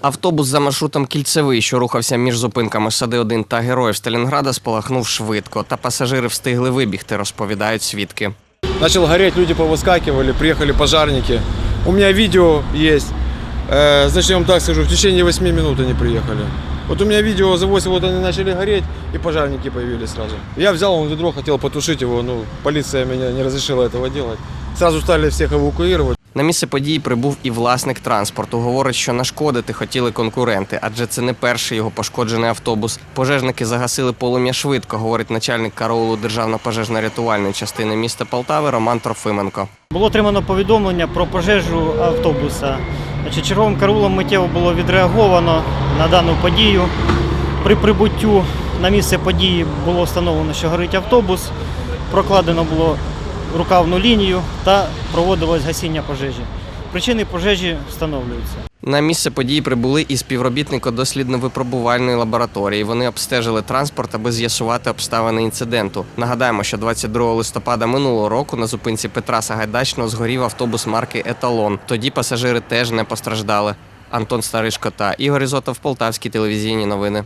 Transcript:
Автобус за маршрутом Кільцевий, що рухався між зупинками Сади 1 та Героїв Сталінграда, спалахнув швидко, та пасажири встигли вибігти, розповідають свідки. Начал гореть, люди повыскакивали, приехали пожарники. У меня видео есть. Э, значит, я вам так скажу, в течение 8 минут они приехали. Вот у меня видео за 8, вот они начали гореть, и пожарники появились сразу. Я взял он ведро, хотел потушить его, но полиция меня не разрешила этого делать. Сразу стали всех эвакуировать. На місце події прибув і власник транспорту. Говорить, що нашкодити хотіли конкуренти, адже це не перший його пошкоджений автобус. Пожежники загасили полум'я швидко, говорить начальник караулу державно-пожежно-рятувальної частини міста Полтави Роман Трофименко. Було отримано повідомлення про пожежу автобуса. Черговим караулом миттєво було відреаговано на дану подію. При прибуттю на місце події було встановлено, що горить автобус, прокладено було рукавну лінію та проводилось гасіння пожежі. Причини пожежі встановлюються. На місце події прибули і співробітники дослідно-випробувальної лабораторії. Вони обстежили транспорт, аби з'ясувати обставини інциденту. Нагадаємо, що 22 листопада минулого року на зупинці Петра Сагайдачного згорів автобус марки Еталон. Тоді пасажири теж не постраждали. Антон Старишко та Ігор Ізотов, Полтавські телевізійні новини.